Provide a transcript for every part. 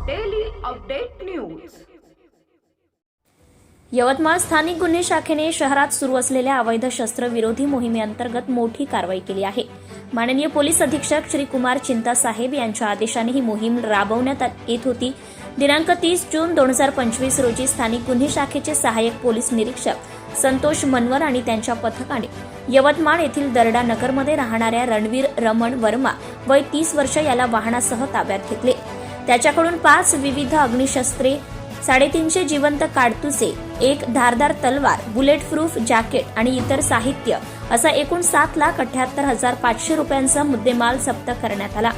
Update news Yavatmal स्थानिक गुन्हे शाखेने शहरात सुरू असलेल्या अवैध शस्त्रविरोधी मोहिमेअंतर्गत मोठी कारवाई केली आहे. माननीय पोलीस अधीक्षक श्री कुमार चिंतासाहेब यांच्या आदेशाने ही मोहीम राबवण्यात येत होती. दिनांक तीस जून दोन हजार पंचवीस रोजी स्थानिक गुन्हे शाखेचे सहाय्यक पोलीस निरीक्षक संतोष मनवर आणि त्यांच्या पथकाने यवतमाळ येथील दरडा नगरमध्ये राहणाऱ्या रणवीर रमण वर्मा वय तीस वर्ष याला वाहनासह ताब्यात घेतले. त्याच्याकडून पाच विविध अग्निशस्त्रे साडेतीनशे जिवंत काडतुसे एक धारदार तलवार बुलेट प्रूफ जॅकेट आणि इतर साहित्य असा एकूण सात लाख अठ्याहत्तर हजार पाचशे रुपयांचा मुद्देमाल जप्त करण्यात आला.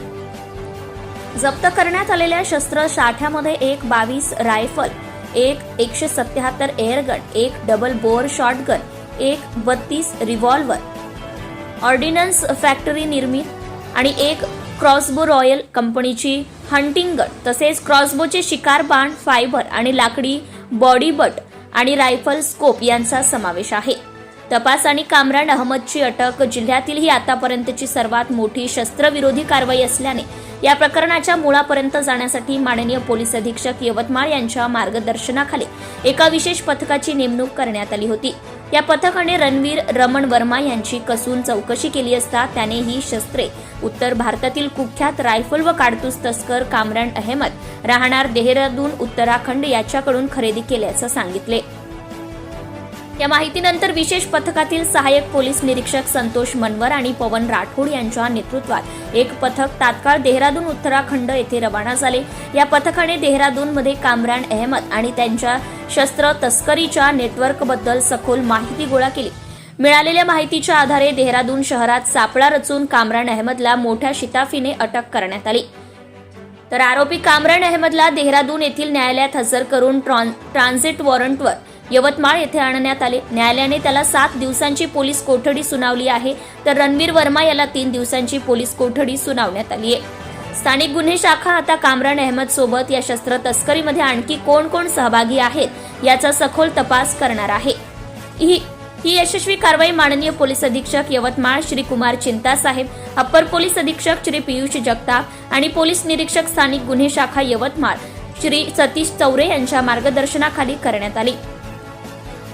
जप्त करण्यात आलेल्या शस्त्र साठ्यामध्ये एक बावीस रायफल एक एकशे सत्याहत्तर एअरगन एक डबल बोअर शॉटगन एक बत्तीस रिव्हॉल्वर ऑर्डिनन्स फॅक्टरी निर्मित आणि एक क्रॉसबो रॉयल कंपनीची हंटिंग गट तसेच क्रॉसबोचे शिकार बाण फायबर आणि लाकडी बॉडी बट आणि रायफल स्कोप यांचा समावेश आहे. तपास आणि कामरान अहमदची अटक जिल्ह्यातील ही आतापर्यंतची सर्वात मोठी शस्त्रविरोधी कारवाई असल्याने या प्रकरणाच्या मुळापर्यंत जाण्यासाठी माननीय पोलीस अधीक्षक यवतमाळ यांच्या मार्गदर्शनाखाली एका विशेष पथकाची नेमणूक करण्यात आली होती. या पथकाने रणवीर रमण वर्मा यांची कसून चौकशी केली असता त्याने ही शस्त्रे उत्तर भारतातील कुख्यात रायफल व काडतूस तस्कर कामरान अहमद राहणार देहरादून उत्तराखंड याच्याकडून खरेदी केल्याचं सांगितले. या माहितीनंतर विशेष पथकातील सहाय्यक पोलीस निरीक्षक संतोष मनवर आणि पवन राठोड यांच्या नेतृत्वात एक पथक तात्काळ देहरादून उत्तराखंड येथे रवाना झाले. या पथकाने देहरादूनमध्ये कामरान अहमद आणि त्यांच्या शस्त्र तस्करीच्या नेटवर्कबद्दल सखोल माहिती गोळा केली. मिळालेल्या माहितीच्या आधारे देहरादून शहरात सापळा रचून कामरान अहमदला मोठ्या शिताफीने अटक करण्यात आली. तर आरोपी कामरान अहमदला देहरादून येथील न्यायालयात हजर करून ट्रान्झिट वॉरंटवर यवतमाळ येथे आणण्यात आले. न्यायालयाने त्याला सात दिवसांची पोलीस कोठडी सुनावली आहे. तर रणवीर वर्मा याला तीन दिवसांची पोलीस कोठडी सुनावण्यात आली आहे. स्थानिक गुन्हे शाखा आता कामरान अहमद सोबत. या शस्त्र तस्करीमध्ये आणखी कोण कोण सहभागी आहेत याचा सखोल तपास करणार आहे. ही ही यशस्वी कारवाई माननीय पोलीस अधीक्षक यवतमाळ श्री कुमार चिंतासाहेब अप्पर पोलीस अधीक्षक श्री पियुष जगताप आणि पोलीस निरीक्षक स्थानिक गुन्हे शाखा यवतमाळ श्री सतीश चौरे यांच्या मार्गदर्शनाखाली करण्यात आली.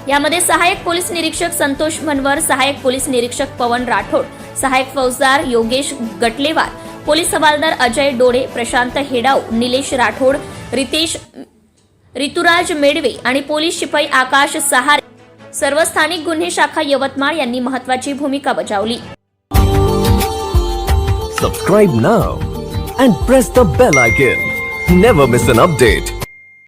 यामध्ये सहाय्यक पोलीस निरीक्षक संतोष मनवर सहाय्यक पोलीस निरीक्षक पवन राठोड सहाय्यक फौजदार योगेश गटलेवार पोलीस हवालदार अजय डोळे प्रशांत हेडाव निलेश राठोड रितेश ऋतुराज मेडवे आणि पोलीस शिपाई आकाश सहारे सर्व स्थानिक गुन्हे शाखा यवतमाळ यांनी महत्वाची भूमिका बजावली. Subscribe now and press the bell icon never miss an update